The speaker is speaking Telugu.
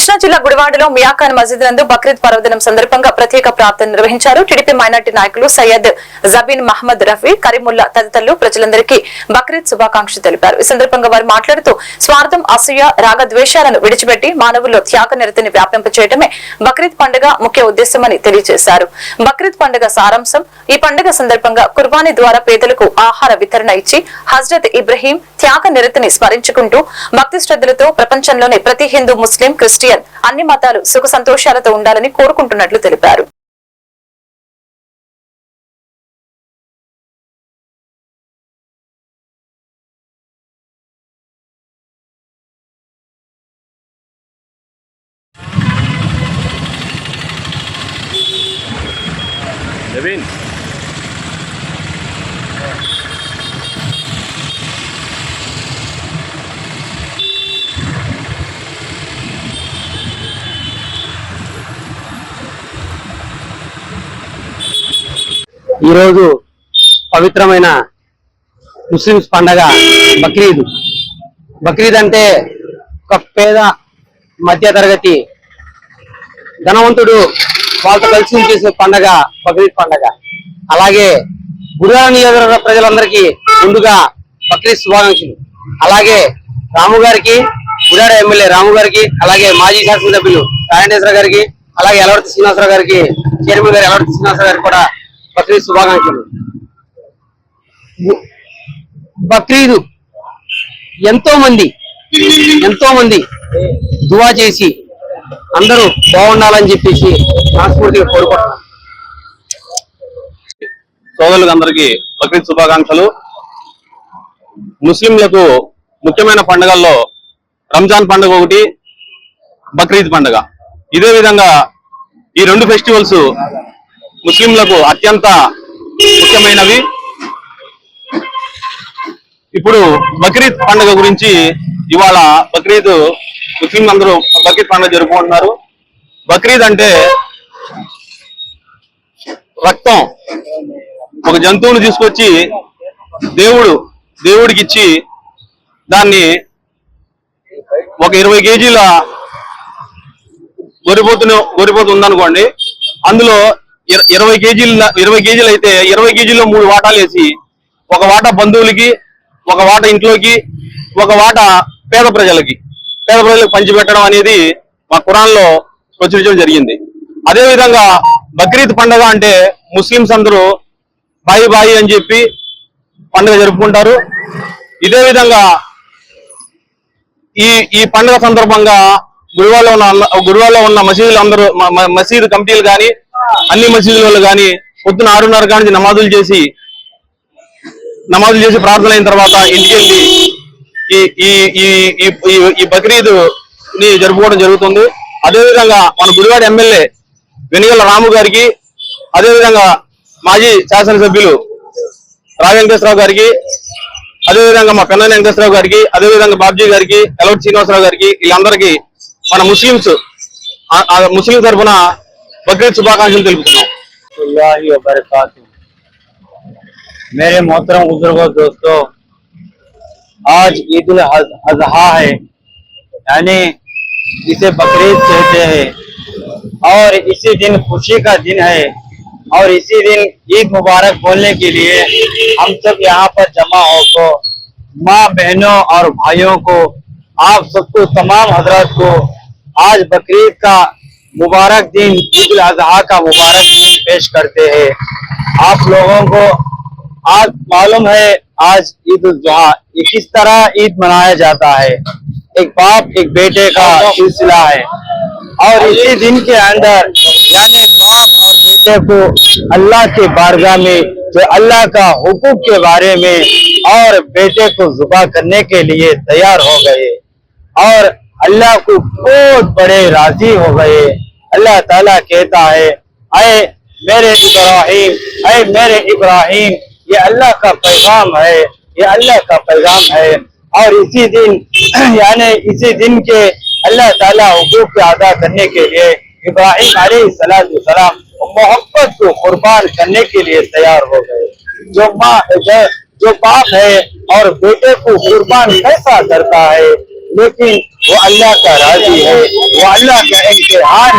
కృష్ణా జిల్లా గుడివాడలో మియాఖాన్ మసీద్ నందు బక్రీద్ పర్వదినం సందర్భంగా ప్రత్యేక ప్రార్థన నిర్వహించారు. టీడీపీ మైనార్టీ నాయకులు సయ్యద్ జబీన్ మహమ్మద్ రఫీ కరీముల్లా తదితరులు ప్రజలందరికీ బక్రీద్ శుభాకాంక్షలు తెలిపారు. ఈ సందర్భంగా వారు మాట్లాడుతూ స్వార్థం అసూయ రాగద్వేషాలను విడిచిపెట్టి మానవుల్లో త్యాగ నిరతిని వ్యాపింపచేయడమే బక్రీద్ పండుగ ముఖ్య ఉద్దేశమని తెలియజేశారు. బక్రీద్ పండుగ సారాంశం ఈ పండుగ సందర్భంగా కుర్బానీ ద్వారా పేదలకు ఆహార వితరణ ఇచ్చి హజ్రత్ ఇబ్రహీం త్యాగ నిరతిని స్మరించుకుంటూ భక్తి శ్రద్ధలతో ప్రపంచంలోని ప్రతి హిందూ ముస్లిం క్రిస్టియన్ అన్ని మతాలు సుఖ సంతోషాలతో ఉండాలని కోరుకుంటున్నట్లు తెలిపారు. నవీన్ ఈరోజు పవిత్రమైన ముస్లిమ్స్ పండగ బక్రీద్. బక్రీద్ అంటే ఒక పేద మధ్య తరగతి ధనవంతుడు వాళ్ళతో కలిసి చేసే పండగ బక్రీద్ పండగ. అలాగే గురువార నియోజకవర్గ ప్రజలందరికీ ముందుగా బక్రీద్ శుభాకాంక్షలు. అలాగే రాము గారికి గుడాడ ఎమ్మెల్యే రాము గారికి అలాగే మాజీ శాసనసభ్యులు నారాయణేశ్వర గారికి అలాగే ఎలవర్తి శ్రీనివాసరావు గారికి చైర్మన్ గారు ఎలవర్తి శ్రీనివాసరావు గారికి కూడా బక్రీద్ శుభాకాంక్షలు. బక్రీద్ ఎంతో మంది ఎంతో మంది దువా చేసి అందరూ బాగుండాలని చెప్పేసి మనస్ఫూర్తిగా కోరుకుంటున్నాను. సోదరులకు అందరికీ బక్రీద్ శుభాకాంక్షలు. ముస్లింలకు ముఖ్యమైన పండుగల్లో రంజాన్ పండుగ ఒకటి బక్రీద్ పండుగ. ఇదే విధంగా ఈ రెండు ఫెస్టివల్స్ ముస్లింలకు అత్యంత ముఖ్యమైనవి. ఇప్పుడు బక్రీద్ పండుగ గురించి ఇవాళ బక్రీద్ ముస్లిం అందరూ బక్రీద్ పండుగ జరుపుకుంటున్నారు. బక్రీద్ అంటే రక్తం. ఒక జంతువును తీసుకొచ్చి దేవుడు దేవుడికి ఇచ్చి దాన్ని ఒక ఇరవై కేజీల గొరిపోతును గొరిపోతు ఉందనుకోండి అందులో ఇరవై కేజీలు ఇరవై కేజీలు అయితే ఇరవై కేజీల్లో మూడు వాటాలు వేసి ఒక వాట బంధువులకి ఒక వాట ఇంట్లోకి ఒక వాట పేద ప్రజలకి. పేద ప్రజలకు పంచిపెట్టడం అనేది మా కురాన్లో ప్రచురించడం జరిగింది. అదేవిధంగా బక్రీద్ పండుగ అంటే ముస్లింస్ అందరూ బాయి బాయి అని చెప్పి పండుగ జరుపుకుంటారు. ఇదే విధంగా ఈ ఈ పండుగ సందర్భంగా గురువాలో ఉన్న గురువాలో ఉన్న మసీదులు అందరూ మసీదు కమిటీలు కానీ అన్ని మసీదులలో కానీ పొద్దున ఆరున్నర కానించి నమాజులు చేసి నమాజులు చేసి ప్రార్థన అయిన తర్వాత ఇంటికి వెళ్ళి ఈ ఈ ఈ బక్రీద్ని జరుపుకోవడం జరుగుతుంది. అదేవిధంగా మన గుడివాడ ఎమ్మెల్యే వెనుగల రాము గారికి అదే విధంగా మాజీ శాసనసభ్యులు రా వెంకటేశ్వరరావు గారికి అదే విధంగా మా పెన్న వెంకటేశ్వరరావు గారికి అదే విధంగా బాబ్జీ గారికి ఎలవటి శ్రీనివాసరావు గారికి వీళ్ళందరికీ మన ముస్లింస్ ముస్లిం తరఫున بکرت صبح کا బక్రీద్ శుభాకాంక్షలు తెలుపుతున్నాం వబర్కاتہ میرے محترم بزرگوں دوستو آج عید الاضحیٰ ہے۔ یعنی جسے بقرعید کہتے ہیں۔ اور اسی دن خوشی کا دن ہے۔ اور اسی دن عید مبارک بولنے کے لیے ہم سب یہاں پر جمع ہو کو، ماں بہنوں اور بھائیوں کو، آپ سب کو، تمام حضرات کو آج بقرعید کا مبارک دن عید الاضحیٰ کا مبارک دن پیش کرتے ہیں۔ آپ لوگوں کو آج معلوم ہے آج عید الاضحیٰ کس طرح عید منایا جاتا ہے۔ ایک باپ، ایک بیٹے کا سلسلہ ہے۔ اور اسی دن کے اندر یعنی باپ اور بیٹے کو اللہ کے بارگاہ میں جو اللہ کا حقوق کے بارے میں اور بیٹے کو ذبح کرنے کے لیے تیار ہو گئے۔ اور اللہ کو بہت بڑے راضی ہو گئے۔ اللہ تعالیٰ کہتا ہے، اے میرے ابراہیم، اے میرے ابراہیم، یہ اللہ کا پیغام ہے، یہ اللہ کا پیغام ہے۔ اور اسی دن یعنی اسی دن کے اللہ تعالیٰ حقوق کے ادا کرنے کے لیے، ابراہیم علیہ السلام السلام محبت کو قربان کرنے کے لیے تیار ہو گئے۔ جو ماں جو باپ ہے اور بیٹے کو قربان کیسا کرتا ہے؟ لیکن وہ اللہ کا راضی ہے وہ اللہ کا امتحان ہے۔